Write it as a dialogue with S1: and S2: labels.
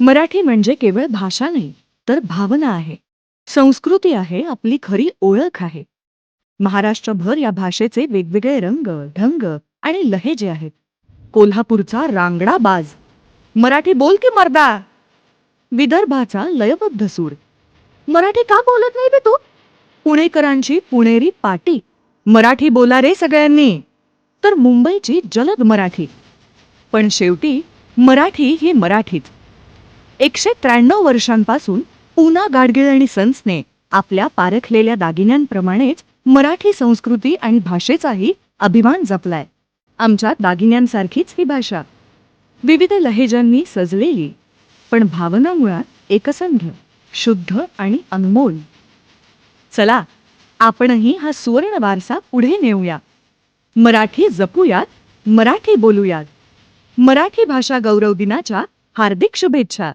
S1: मराठी म्हणजे केवळ भाषा नाही तर भावना आहे. संस्कृती आहे आपली खरी ओळख आहे. महाराष्ट्रभर या भाषेचे वेगवेगळे रंग ढंग आणि लहेजे आहेत. कोल्हापूरचा रांगडा बाज मराठी बोल की मर्दा. विदर्भाचा लयबद्ध सूर. मराठी का बोलत नाही बे तू? पुणेकरांची पुणेरी पाटी. मराठी बोला रे सगळ्यांनी. तर मुंबईची जलद मराठी. पण शेवटी मराठी ही मराठीच. एकशे त्र्याण्णव वर्षांपासून पुना गाडगीळ आणि सन्सने आपल्या पारखलेल्या दागिन्यांप्रमाणेच मराठी संस्कृती आणि भाषेचाही अभिमान जपलाय. आमच्या दागिन्यांसारखीच ही भाषा. विविध लहेजांनी सजलेली पण भावना मुळात एकसंध शुद्ध आणि अनमोल. चला आपणही हा सुवर्ण वारसा पुढे नेऊया. मराठी जपूयात मराठी बोलूयात. मराठी भाषा गौरव दिनाच्या हार्दिक शुभेच्छा.